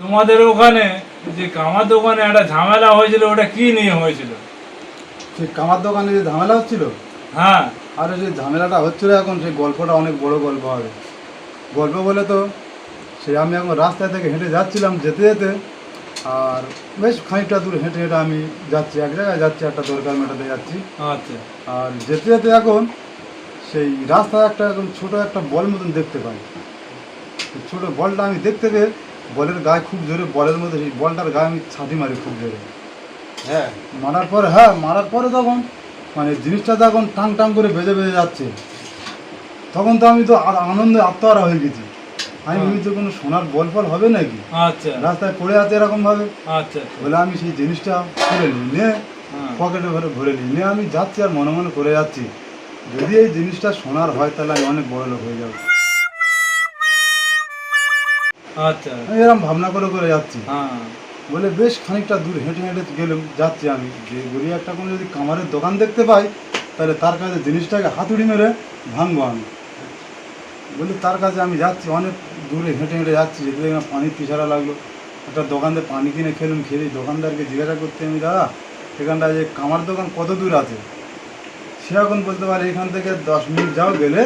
তোমাদের ওখানে যে কামার দোকানে একটা ঝামেলা হয়েছিল ওটা কি নিয়ে হয়েছিল? সেই কামার দোকানে যে ঝামেলা হচ্ছিল? হ্যাঁ। আর যে ঝামেলাটা হচ্ছিল এখন সেই গল্পটা অনেক বড় গল্প হবে। গল্প বলে তো সে আমি এখন রাস্তা থেকে হেঁটে যাচ্ছিলাম যেতে যেতে আর বেশ খানিকটা দূর হেঁটে হেঁটে আমি যাচ্ছি এক জায়গায় যাচ্ছি একটা দরকার মেটাতে যাচ্ছি। আচ্ছা। আর যেতে যেতে এখন সেই রাস্তায় একটা এখন ছোটো একটা বল মতন দেখতে পাই। ছোটো বলটা আমি দেখতে পেয়ে বলের গায়ে খুব জোরে বলের মধ্যে সেই বলটার গায়ে আমি ছাতি মারি খুব জোরে। হ্যাঁ। মারার পরে হ্যাঁ মারার পরে তখন মানে জিনিসটা তখন টাং টাং করে বেজে বেজে যাচ্ছে তখন তো আমি তো আনন্দে আত্মহারা হয়ে গেছি। আমি হ্যাঁ। ভেবেছি কোনো সোনার বল ফল হবে নাকি? আচ্ছা। রাস্তায় পড়ে আছে এরকম ভাবে আচ্ছা। বলে আমি সেই জিনিসটা করে নিই নিয়ে হ্যাঁ। পকেটে ভরে ভরে নিই নিয়ে আমি যাচ্ছি আর মনে মনে করে যাচ্ছি যদি এই জিনিসটা সোনার হয় তাহলে আমি অনেক বড় লোক হয়ে যাব। আচ্ছা। এরকম ভাবনা করে করে যাচ্ছি। হ্যাঁ। বলে বেশ খানিকটা দূর হেঁটে হেঁটে গেলাম যাচ্ছি আমি। যে গড়িয়ে একটা কোনো যদি কামারের দোকান দেখতে পাই তাহলে তার কাছে জিনিসটাকে হাতুড়ি মেরে ভাঙবো আমি। বলে তার কাছে আমি যাচ্ছি অনেক দূরে হেঁটে হেঁটে যাচ্ছি যেতে দেখলাম পানির পিছাড়া লাগল। একটা দোকান থেকে পানি কিনে খেলুম খেয়ে দোকানদারকে জিজ্ঞাসা করতে আমি দাদা এখানটা যে কামার দোকান কত দূর আছে? সে এখন বলতে পারে এখান থেকে দশ মিনিট যাও গেলে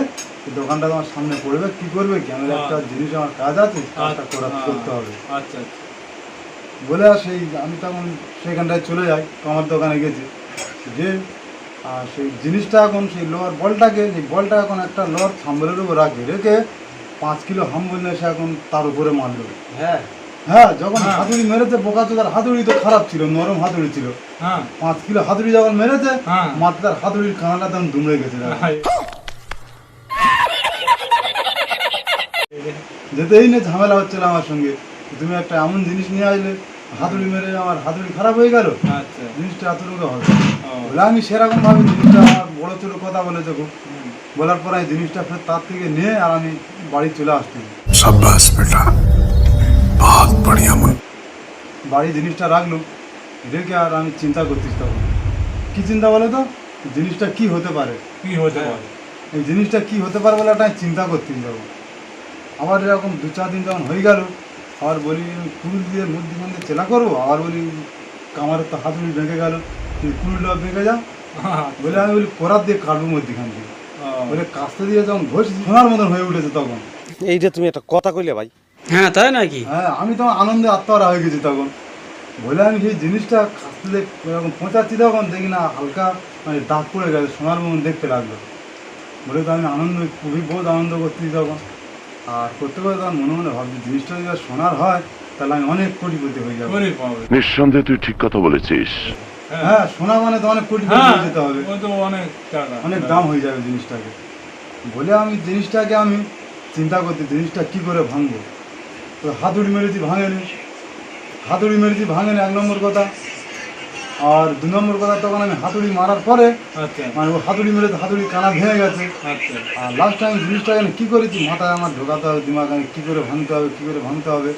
দোকানটা তোমার সামনে পড়বে। কি করবে? কি আমার একটা জিনিস আমার কাজ আছে কাজটা করা হ্যাঁ। করতে হবে। আচ্ছা আচ্ছা। বলে আর সেই আমি তখন সেখানটায় চলে যাই আমার দোকানে গেছি। যে আর সেই জিনিসটা এখন সেই লোহার বলটাকে সেই বলটা এখন একটা লোহার থাম্বলের উপর রাখে রেখে পাঁচ কিলো হাম্বল নিয়ে সে এখন তার উপরে মারলো। হ্যাঁ। হ্যাঁ যখন হ্যাঁ। হাতুড়ি মেরেছে বোকা চোদার হাতুড়ি তো খারাপ ছিল নরম হাতুড়ি ছিল। হ্যাঁ। পাঁচ কিলো হাতুড়ি যখন মেরেছে হ্যাঁ। মাত্র তার হাতুড়ির কানাটা তখন দুমড়ে গেছে হ্যাঁ। যেতেই না ঝামেলা হচ্ছিল আমার সঙ্গে। তুমি একটা এমন জিনিস নিয়ে আসলে হাতুড়ি মেরে আমার হাতুড়ি খারাপ হয়ে গেল আচ্ছা। জিনিসটা এতটুকু হবে। বলে আমি সেরকম ভাবে জিনিসটা বড় ছোটো কথা বলে যখন বলার পর আমি জিনিসটা ফের তার থেকে নিয়ে আর আমি বাড়ি চলে আসতাম। বাড়ি জিনিসটা রাখল রেখে আর আমি চিন্তা করতেছি তখন। কী চিন্তা বলো তো? জিনিসটা কি হতে পারে? কি হতে পারে? এই জিনিসটা কি হতে পারে বলে একটা চিন্তা করতে যাব আবার এরকম দু চার দিন যখন হয়ে গেল আবার বলি কুড়ুল দিয়ে মধ্যখানে চেলা করব? আবার বলি কামারের তো হাতুড়ি ভেঙে গেল তুই কুড়ুলটা ভেঙে যা। বলে আমি বলি কোরাত দিয়ে কাটবো মধ্যখান দিয়ে বলে কাস্তে দিয়ে যখন ঘষি সোনার মতন হয়ে উঠেছে তখন। এই যে তুমি একটা কথা কইলে ভাই। হ্যাঁ তাই নাকি? হ্যাঁ আমি তখন আনন্দে আত্মহারা হয়ে গেছি তখন। বলে আমি সেই জিনিসটা কাস্তে দিয়ে এরকম পৌঁছাচ্ছি তখন দেখি না হালকা মানে দাগ পড়ে গেছে সোনার মতন দেখতে লাগল। বলে তো আমি আনন্দ খুবই বহুত আনন্দ করতেছি তখন। আর করতে করতে তখন মনে মনে ভাবছি জিনিসটা যদি সোনার হয় তাহলে আমি অনেক কোটিপতি হয়ে যাব। নিঃসন্দেহে তুই ঠিক কথা বলেছিস। হ্যাঁ। সোনা মানে তো অনেক কোটিপতি হ্যাঁ যেতে হবে। অনেক টাকা। অনেক দাম হয়ে যাবে জিনিসটাকে। বলে আমি জিনিসটাকে আমি চিন্তা করতে জিনিসটা কি করে ভাঙবো? তো হাতুড়ি মেরেছি ভাঙেনি। হাতুড়ি মেরেছি ভাঙেনি এক নম্বর কথা। আর দু নম্বর কথা তখন আমি হাতুড়ি মারার পরে আচ্ছা। মানে ও হাতুড়ি মেরে হাতুড়ি কানা ভেঙে গেছে। আচ্ছা। আর লাস্ট টাইম জিনিসটা আমি কী করেছি? মাথায় আমার ঢোকাতে হবে দিমাগ আমি কী করে ভাঙতে হবে কী করে ভাঙতে হবে?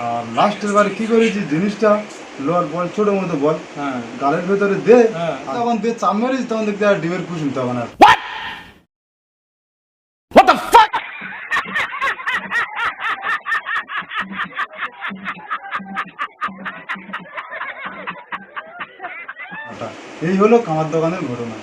আর লাস্টের বারে কী করেছি? জিনিসটা লোয়ার বল ছোটো মতো বল হ্যাঁ। গালের ভেতরে দে হ্যাঁ। তখন দিয়ে চাপ মেরেছি তখন দেখতে আর ডিমের কুসুম তখন আর। এই হলো কামার দোকানের ঘটনা।